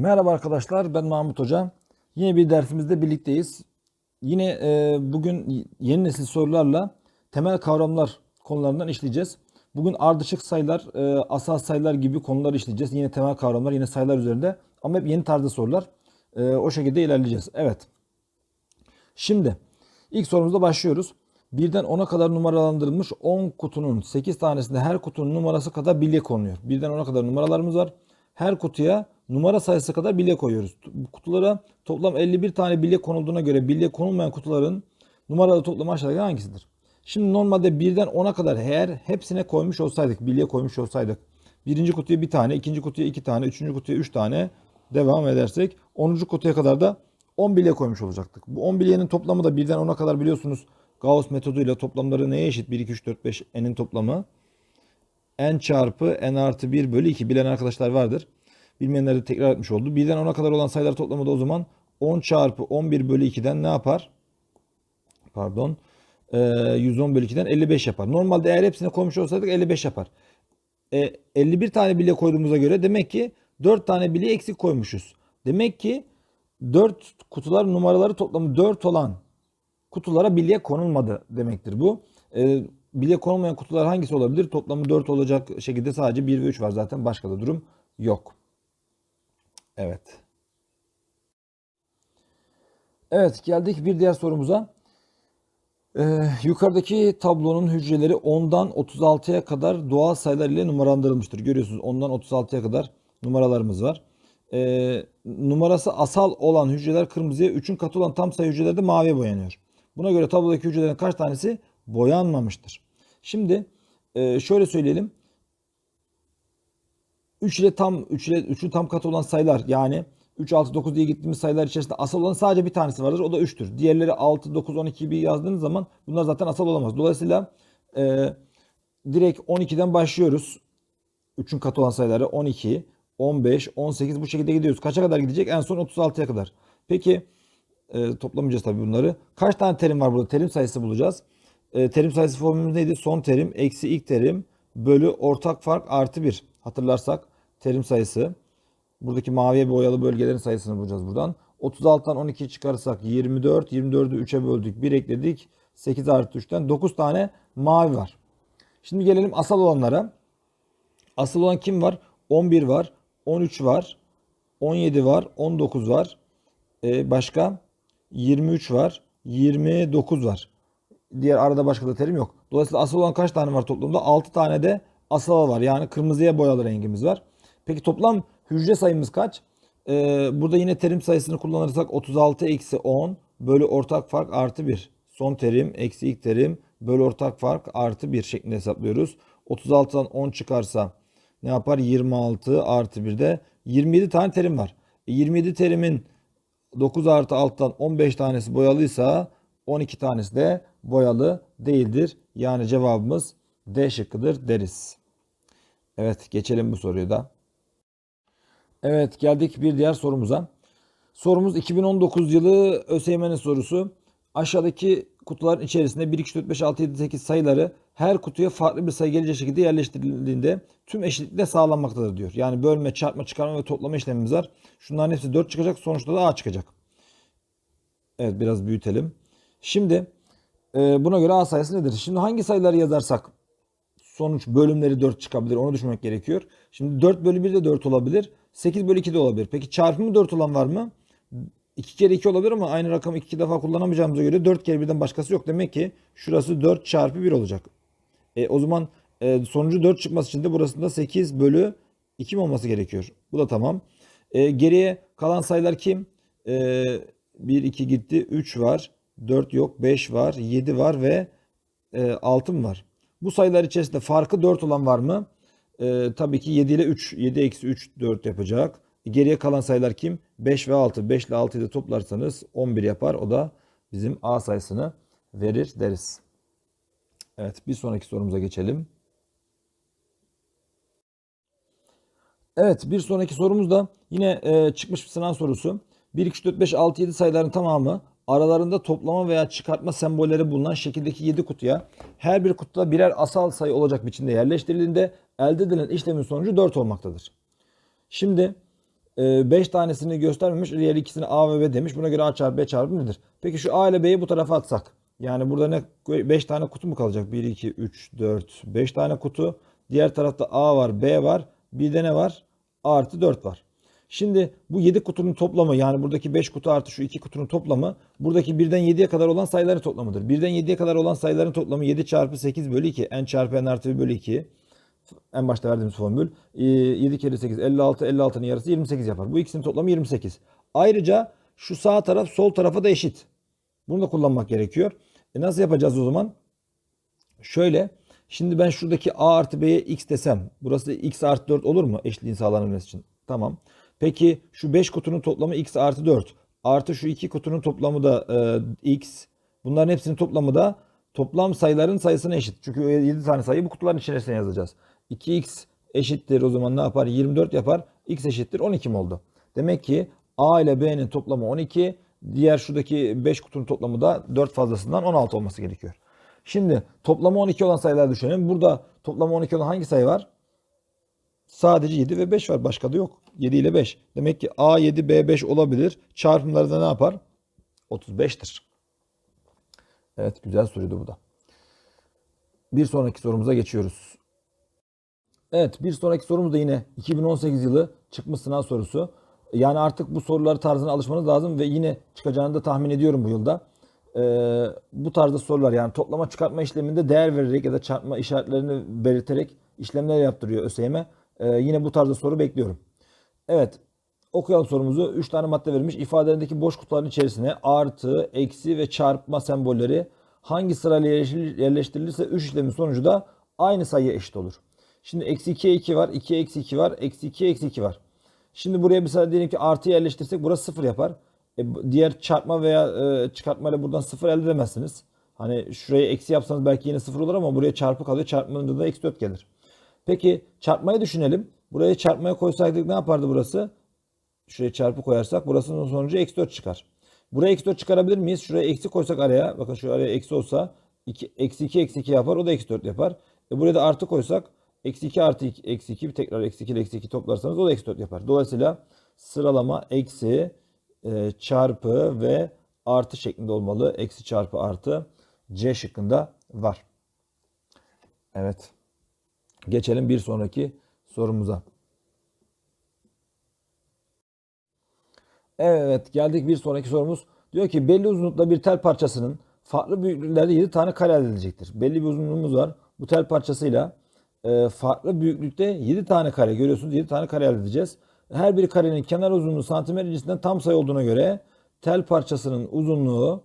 Merhaba arkadaşlar ben Mahmut Hoca. Yine bir dersimizde birlikteyiz. Yine e, bugün yeni nesil sorularla temel kavramlar konularından işleyeceğiz. Bugün ardışık sayılar, e, asal sayılar gibi konuları işleyeceğiz. Yine temel kavramlar, yine sayılar üzerinde ama hep yeni tarzda sorular. E, o şekilde ilerleyeceğiz. Evet. Şimdi ilk sorumuzda başlıyoruz. Birden 10'a kadar numaralandırılmış 10 kutunun 8 tanesinde her kutunun numarası kadar bilye konuyor. Birden 10'a kadar numaralarımız var. Her kutuya numara sayısı kadar bilye koyuyoruz. Bu kutulara toplam 51 tane bilye konulduğuna göre bilye konulmayan kutuların numaralı toplamı aşağıdaki hangisidir? Şimdi normalde birden 10'a kadar eğer hepsine koymuş olsaydık, bilye koymuş olsaydık. Birinci kutuya bir tane, ikinci kutuya iki tane, üçüncü kutuya üç tane devam edersek 10. kutuya kadar da 10 bilye koymuş olacaktık. Bu 10 bilyenin toplamı da birden 10'a kadar biliyorsunuz Gauss metoduyla toplamları neye eşit? 1, 2, 3, 4, 5 n'in toplamı. n çarpı n artı 1 bölü 2 bilen arkadaşlar vardır. Bilmeyenler de tekrar etmiş oldu. Birden 10'a kadar olan sayılar toplamı da o zaman 10 çarpı 11 bölü 2'den ne yapar? Pardon. Ee, 110 bölü 2'den 55 yapar. Normalde eğer hepsine koymuş olsaydık 55 yapar. E, 51 tane bilye koyduğumuza göre demek ki 4 tane bilye eksik koymuşuz. Demek ki 4 kutular numaraları toplamı 4 olan kutulara bilye konulmadı demektir bu. E, bilye konulmayan kutular hangisi olabilir? Toplamı 4 olacak şekilde sadece 1 ve 3 var zaten. Başka da durum yok. Evet. Evet geldik bir diğer sorumuza. Ee, yukarıdaki tablonun hücreleri 10'dan 36'ya kadar doğal sayılar ile numaralandırılmıştır. Görüyorsunuz 10'dan 36'ya kadar numaralarımız var. Ee, numarası asal olan hücreler kırmızıya, 3'ün katı olan tam sayı hücreler de maviye boyanıyor. Buna göre tablodaki hücrelerin kaç tanesi boyanmamıştır? Şimdi e, şöyle söyleyelim. 3 ile tam 3 ile 3'ün tam katı olan sayılar yani 3, 6, 9 diye gittiğimiz sayılar içerisinde asal olan sadece bir tanesi vardır. O da 3'tür. Diğerleri 6, 9, 12 gibi yazdığınız zaman bunlar zaten asal olamaz. Dolayısıyla e, direkt 12'den başlıyoruz. 3'ün katı olan sayıları 12, 15, 18 bu şekilde gidiyoruz. Kaça kadar gidecek? En son 36'ya kadar. Peki e, toplamayacağız tabii bunları. Kaç tane terim var burada? Terim sayısı bulacağız. E, terim sayısı formülümüz neydi? Son terim eksi ilk terim bölü ortak fark artı 1. Hatırlarsak terim sayısı. Buradaki maviye boyalı bölgelerin sayısını bulacağız buradan. 36'dan 12'yi çıkarırsak 24. 24'ü 3'e böldük. 1 ekledik. 8 artı 3'ten 9 tane mavi var. Şimdi gelelim asal olanlara. Asıl olan kim var? 11 var. 13 var. 17 var. 19 var. Ee, başka? 23 var. 29 var. Diğer arada başka da terim yok. Dolayısıyla asıl olan kaç tane var toplamda? 6 tane de asal var. Yani kırmızıya boyalı rengimiz var. Peki toplam hücre sayımız kaç? Ee, burada yine terim sayısını kullanırsak 36 eksi 10 bölü ortak fark artı 1. Son terim eksi ilk terim bölü ortak fark artı 1 şeklinde hesaplıyoruz. 36'dan 10 çıkarsa ne yapar? 26 artı 1 de 27 tane terim var. E, 27 terimin 9 artı 6'dan 15 tanesi boyalıysa 12 tanesi de boyalı değildir. Yani cevabımız D şıkkıdır deriz. Evet geçelim bu soruyu da. Evet geldik bir diğer sorumuza. Sorumuz 2019 yılı ÖSYM'nin sorusu. Aşağıdaki kutuların içerisinde 1, 2, 3, 4, 5, 6, 7, 8 sayıları her kutuya farklı bir sayı gelecek şekilde yerleştirildiğinde tüm eşitlikle sağlanmaktadır diyor. Yani bölme, çarpma, çıkarma ve toplama işlemimiz var. Şunların hepsi 4 çıkacak. Sonuçta da A çıkacak. Evet biraz büyütelim. Şimdi e, buna göre A sayısı nedir? Şimdi hangi sayıları yazarsak sonuç bölümleri 4 çıkabilir. Onu düşünmek gerekiyor. Şimdi 4 bölü 1 de 4 olabilir. 8 bölü 2 de olabilir. Peki çarpımı 4 olan var mı? 2 kere 2 olabilir ama aynı rakamı 2 defa kullanamayacağımıza göre 4 kere birden başkası yok. Demek ki şurası 4 çarpı 1 olacak. E, o zaman e, sonucu 4 çıkması için de burasında 8 bölü 2 mi olması gerekiyor? Bu da tamam. E, geriye kalan sayılar kim? E, 1, 2 gitti. 3 var. 4 yok. 5 var. 7 var ve e, 6 mı var? Bu sayılar içerisinde farkı 4 olan var mı? Ee, tabii ki 7 ile 3. 7 eksi 3 4 yapacak. Geriye kalan sayılar kim? 5 ve 6. 5 ile 6'yı da toplarsanız 11 yapar. O da bizim A sayısını verir deriz. Evet bir sonraki sorumuza geçelim. Evet bir sonraki sorumuz da yine e, çıkmış bir sınav sorusu. 1, 2, 3, 4, 5, 6, 7 sayıların tamamı aralarında toplama veya çıkartma sembolleri bulunan şekildeki 7 kutuya her bir kutuda birer asal sayı olacak biçimde yerleştirildiğinde elde edilen işlemin sonucu 4 olmaktadır. Şimdi 5 tanesini göstermemiş. Diğer ikisini A ve B demiş. Buna göre A çarpı B çarpı nedir? Peki şu A ile B'yi bu tarafa atsak. Yani burada ne 5 tane kutu mu kalacak? 1, 2, 3, 4, 5 tane kutu. Diğer tarafta A var, B var. Bir de ne var? A artı 4 var. Şimdi bu 7 kutunun toplamı yani buradaki 5 kutu artı şu 2 kutunun toplamı buradaki 1'den 7'ye kadar olan sayıların toplamıdır. 1'den 7'ye kadar olan sayıların toplamı 7 çarpı 8 bölü 2. n çarpı n artı 1 bölü 2. En başta verdiğimiz formül. Ee, 7 kere 8 56. 56'nın yarısı 28 yapar. Bu ikisinin toplamı 28. Ayrıca şu sağ taraf sol tarafa da eşit. Bunu da kullanmak gerekiyor. E nasıl yapacağız o zaman? Şöyle. Şimdi ben şuradaki a artı b'ye x desem. Burası x artı 4 olur mu? Eşitliğin sağlanabilmesi için. Tamam. Peki şu 5 kutunun toplamı x artı 4. Artı şu 2 kutunun toplamı da e, x. Bunların hepsinin toplamı da toplam sayıların sayısına eşit. Çünkü 7 tane sayı bu kutuların içerisine yazacağız. 2x eşittir o zaman ne yapar? 24 yapar. x eşittir 12 mi oldu? Demek ki a ile b'nin toplamı 12. Diğer şuradaki 5 kutunun toplamı da 4 fazlasından 16 olması gerekiyor. Şimdi toplamı 12 olan sayılar düşünelim. Burada toplamı 12 olan hangi sayı var? Sadece 7 ve 5 var. Başka da yok. 7 ile 5. Demek ki A 7 B 5 olabilir. Çarpımları da ne yapar? 35'tir. Evet güzel soruydu bu da. Bir sonraki sorumuza geçiyoruz. Evet bir sonraki sorumuz da yine 2018 yılı çıkmış sınav sorusu. Yani artık bu soruları tarzına alışmanız lazım ve yine çıkacağını da tahmin ediyorum bu yılda. Ee, bu tarzda sorular yani toplama çıkartma işleminde değer vererek ya da çarpma işaretlerini belirterek işlemler yaptırıyor ÖSYM. Ee, yine bu tarzda soru bekliyorum. Evet okuyalım sorumuzu. 3 tane madde verilmiş. İfadelerindeki boş kutuların içerisine artı, eksi ve çarpma sembolleri hangi sırayla yerleştirilirse 3 işlemin sonucu da aynı sayıya eşit olur. Şimdi eksi 2'ye 2 var, 2'ye eksi 2 var, eksi 2'ye eksi 2 var. Şimdi buraya mesela diyelim ki artı yerleştirsek burası 0 yapar. E, diğer çarpma veya e, çıkartmayla buradan 0 elde edemezsiniz. Hani şuraya eksi yapsanız belki yine 0 olur ama buraya çarpı kalıyor. Çarpmanın da eksi 4 gelir. Peki çarpmayı düşünelim. Buraya çarpmaya koysaydık ne yapardı burası? Şuraya çarpı koyarsak burasının sonucu eksi 4 çıkar. Buraya eksi 4 çıkarabilir miyiz? Şuraya eksi koysak araya. Bakın şu araya eksi olsa 2, eksi 2 eksi 2 yapar. O da eksi 4 yapar. E buraya da artı koysak eksi 2 artı 2 eksi 2 tekrar eksi 2 ile eksi 2 toplarsanız o da eksi 4 yapar. Dolayısıyla sıralama eksi e, çarpı ve artı şeklinde olmalı. Eksi çarpı artı C şıkkında var. Evet. Geçelim bir sonraki sorumuza. Evet geldik bir sonraki sorumuz. Diyor ki belli uzunlukta bir tel parçasının farklı büyüklüklerde 7 tane kare elde edilecektir. Belli bir uzunluğumuz var. Bu tel parçasıyla e, farklı büyüklükte 7 tane kare görüyorsunuz 7 tane kare elde edeceğiz. Her bir karenin kenar uzunluğu santimetre cinsinden tam sayı olduğuna göre tel parçasının uzunluğu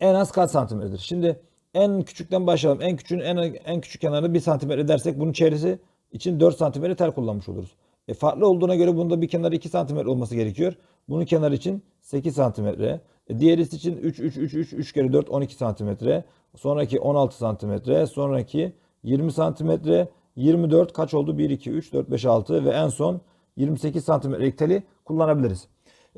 en az kaç santimetredir? Şimdi en küçükten başlayalım. En küçüğün en, en küçük kenarı 1 santimetre dersek bunun çevresi için 4 santimetre tel kullanmış oluruz. E farklı olduğuna göre bunda bir kenarı 2 santimetre olması gerekiyor. Bunun kenarı için 8 santimetre. E diğerisi için 3, 3, 3, 3, 3 kere 4, 12 santimetre. Sonraki 16 santimetre. Sonraki 20 santimetre. 24 kaç oldu? 1, 2, 3, 4, 5, 6 ve en son 28 santimetrelik teli kullanabiliriz.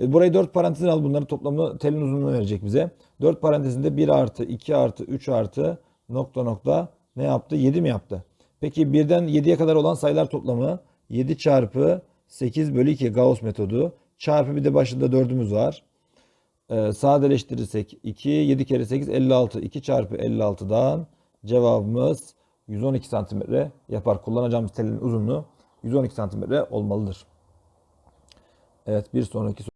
E, burayı 4 parantezine al. Bunların toplamını telin uzunluğunu verecek bize. 4 parantezinde 1 artı, 2 artı, 3 artı nokta nokta ne yaptı? 7 mi yaptı? Peki 1'den 7'ye kadar olan sayılar toplamı 7 çarpı 8 bölü 2 Gauss metodu. Çarpı bir de başında 4'ümüz var. Ee, sadeleştirirsek 2, 7 kere 8 56. 2 çarpı 56'dan cevabımız 112 santimetre yapar. Kullanacağımız telin uzunluğu 112 santimetre olmalıdır. Evet bir sonraki.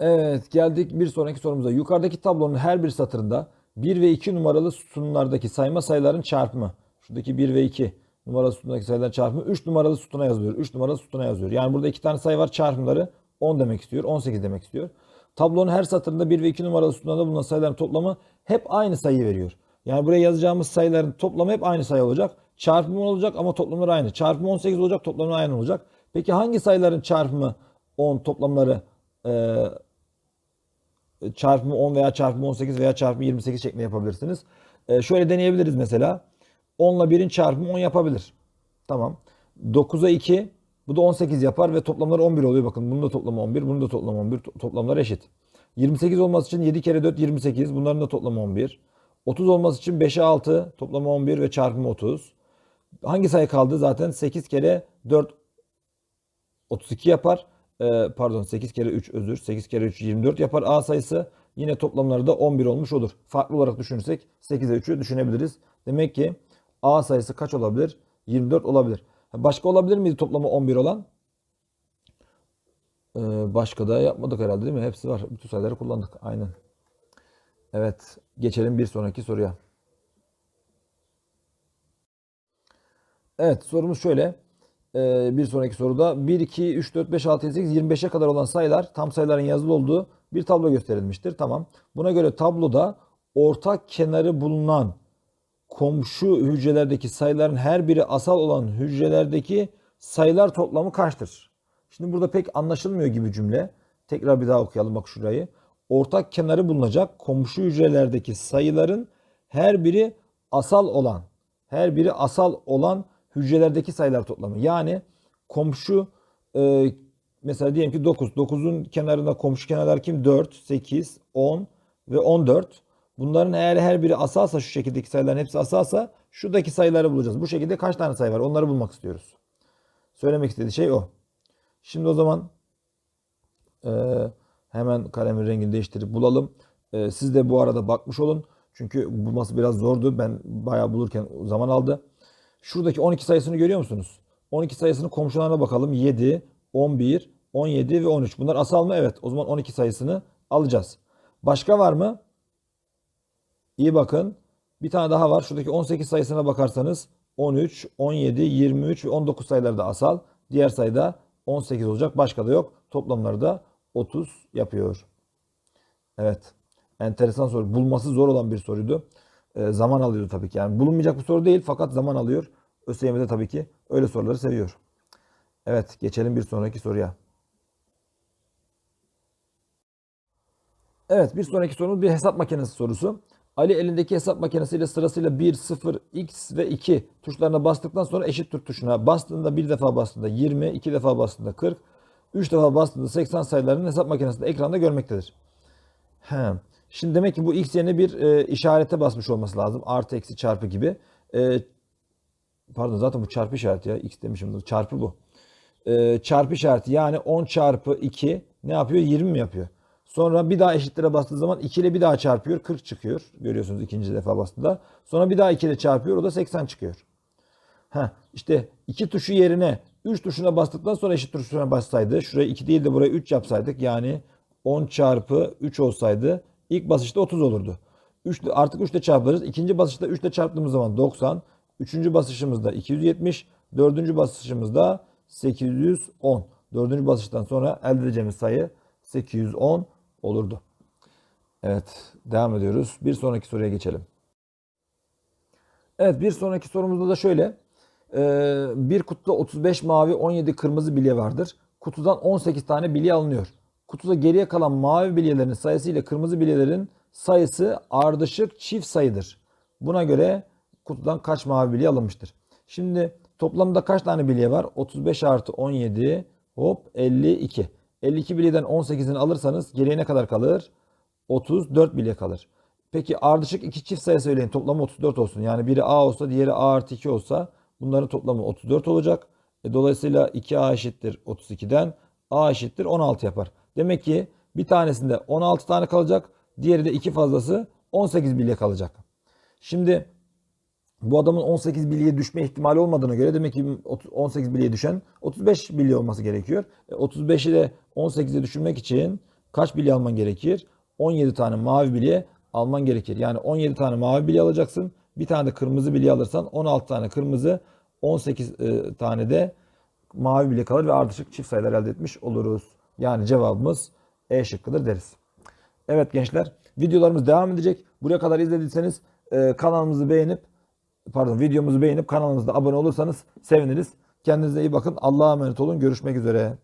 Evet geldik bir sonraki sorumuza. Yukarıdaki tablonun her bir satırında 1 ve 2 numaralı sütunlardaki sayma sayıların çarpımı. Şuradaki 1 ve 2 numaralı sütundaki sayıların çarpımı 3 numaralı sütuna yazılıyor. 3 numaralı sütuna yazıyor. Yani burada iki tane sayı var çarpımları 10 demek istiyor. 18 demek istiyor. Tablonun her satırında 1 ve 2 numaralı sütunlarda bulunan sayıların toplamı hep aynı sayıyı veriyor. Yani buraya yazacağımız sayıların toplamı hep aynı sayı olacak. Çarpımı olacak ama toplamları aynı. Çarpımı 18 olacak toplamları aynı olacak. Peki hangi sayıların çarpımı 10 toplamları çarpımı 10 veya çarpımı 18 veya çarpımı 28 şeklinde yapabilirsiniz. E, şöyle deneyebiliriz mesela. 10 ile 1'in çarpımı 10 yapabilir. Tamam. 9'a 2 bu da 18 yapar ve toplamları 11 oluyor. Bakın bunun da toplamı 11, bunun da toplamı 11. Toplamlar eşit. 28 olması için 7 kere 4 28. Bunların da toplamı 11. 30 olması için 5'e 6 toplamı 11 ve çarpımı 30. Hangi sayı kaldı? Zaten 8 kere 4 32 yapar. E, pardon 8 kere 3 özür 8 kere 3 24 yapar A sayısı. Yine toplamları da 11 olmuş olur. Farklı olarak düşünürsek 8'e 3'ü düşünebiliriz. Demek ki A sayısı kaç olabilir? 24 olabilir. Başka olabilir miydi toplamı 11 olan? Ee, başka da yapmadık herhalde değil mi? Hepsi var. Bütün sayıları kullandık. Aynen. Evet. Geçelim bir sonraki soruya. Evet sorumuz şöyle. Ee, bir sonraki soruda 1, 2, 3, 4, 5, 6, 7, 8, 25'e kadar olan sayılar tam sayıların yazılı olduğu bir tablo gösterilmiştir. Tamam. Buna göre tabloda ortak kenarı bulunan komşu hücrelerdeki sayıların her biri asal olan hücrelerdeki sayılar toplamı kaçtır? Şimdi burada pek anlaşılmıyor gibi cümle. Tekrar bir daha okuyalım bak şurayı. Ortak kenarı bulunacak komşu hücrelerdeki sayıların her biri asal olan, her biri asal olan hücrelerdeki sayılar toplamı. Yani komşu e, mesela diyelim ki 9. 9'un kenarında komşu kenarlar kim? 4, 8, 10 ve 14. Bunların eğer her biri asalsa şu şekildeki sayıların hepsi asalsa şuradaki sayıları bulacağız. Bu şekilde kaç tane sayı var? Onları bulmak istiyoruz. Söylemek istediği şey o. Şimdi o zaman e, hemen kalemin rengini değiştirip bulalım. E, siz de bu arada bakmış olun. Çünkü bulması biraz zordu. Ben bayağı bulurken zaman aldı. Şuradaki 12 sayısını görüyor musunuz? 12 sayısının komşularına bakalım. 7, 11, 17 ve 13. Bunlar asal mı? Evet. O zaman 12 sayısını alacağız. Başka var mı? İyi bakın. Bir tane daha var. Şuradaki 18 sayısına bakarsanız 13, 17, 23 ve 19 sayıları da asal. Diğer sayıda 18 olacak. Başka da yok. Toplamları da 30 yapıyor. Evet. Enteresan soru. Bulması zor olan bir soruydu. Ee, zaman alıyordu tabii ki. Yani bulunmayacak bir soru değil fakat zaman alıyor. ÖSYM'de tabii ki öyle soruları seviyor. Evet. Geçelim bir sonraki soruya. Evet. Bir sonraki sorumuz bir hesap makinesi sorusu. Ali elindeki hesap makinesiyle sırasıyla 1, 0, x ve 2 tuşlarına bastıktan sonra eşit tur tuşuna bastığında bir defa bastığında 20, iki defa bastığında 40, 3 defa bastığında 80 sayılarını hesap makinesinde ekranda görmektedir. He. Şimdi demek ki bu x yerine bir e, işarete basmış olması lazım. Artı, eksi, çarpı gibi. E, pardon zaten bu çarpı işareti ya. X demişim. Çarpı bu. E, çarpı işareti yani 10 çarpı 2 ne yapıyor? 20 mi yapıyor? Sonra bir daha eşitlere bastığı zaman 2 ile bir daha çarpıyor. 40 çıkıyor. Görüyorsunuz ikinci defa bastığında. Sonra bir daha 2 ile çarpıyor. O da 80 çıkıyor. Heh, işte 2 tuşu yerine 3 tuşuna bastıktan sonra eşit tuşuna bassaydı. Şuraya 2 değil de buraya 3 yapsaydık. Yani 10 çarpı 3 olsaydı ilk basışta 30 olurdu. 3, artık 3 ile çarparız. İkinci basışta 3 ile çarptığımız zaman 90. Üçüncü basışımızda 270. Dördüncü basışımızda 810. Dördüncü basıştan sonra elde edeceğimiz sayı 810 olurdu. Evet, devam ediyoruz. Bir sonraki soruya geçelim. Evet, bir sonraki sorumuzda da şöyle. Ee, bir kutuda 35 mavi, 17 kırmızı bilye vardır. Kutudan 18 tane bilye alınıyor. Kutuda geriye kalan mavi bilyelerin sayısı ile kırmızı bilyelerin sayısı ardışık çift sayıdır. Buna göre kutudan kaç mavi bilye alınmıştır? Şimdi toplamda kaç tane bilye var? 35 artı 17 hop 52. 52 bilyeden 18'ini alırsanız geriye ne kadar kalır? 34 bilye kalır. Peki ardışık iki çift sayı söyleyin. Toplamı 34 olsun. Yani biri A olsa diğeri A artı 2 olsa bunların toplamı 34 olacak. E, dolayısıyla 2A eşittir 32'den A eşittir 16 yapar. Demek ki bir tanesinde 16 tane kalacak. Diğeri de iki fazlası 18 bilye kalacak. Şimdi bu adamın 18 bilyeye düşme ihtimali olmadığına göre demek ki 18 bilyeye düşen 35 bilye olması gerekiyor. E 35'i de 18'e düşürmek için kaç bilye alman gerekir? 17 tane mavi bilye alman gerekir. Yani 17 tane mavi bilye alacaksın. Bir tane de kırmızı bilye alırsan 16 tane kırmızı 18 e, tane de mavi bilye kalır ve ardışık çift sayılar elde etmiş oluruz. Yani cevabımız E şıkkıdır deriz. Evet gençler videolarımız devam edecek. Buraya kadar izlediyseniz e, kanalımızı beğenip pardon videomuzu beğenip kanalımıza abone olursanız seviniriz. Kendinize iyi bakın. Allah'a emanet olun. Görüşmek üzere.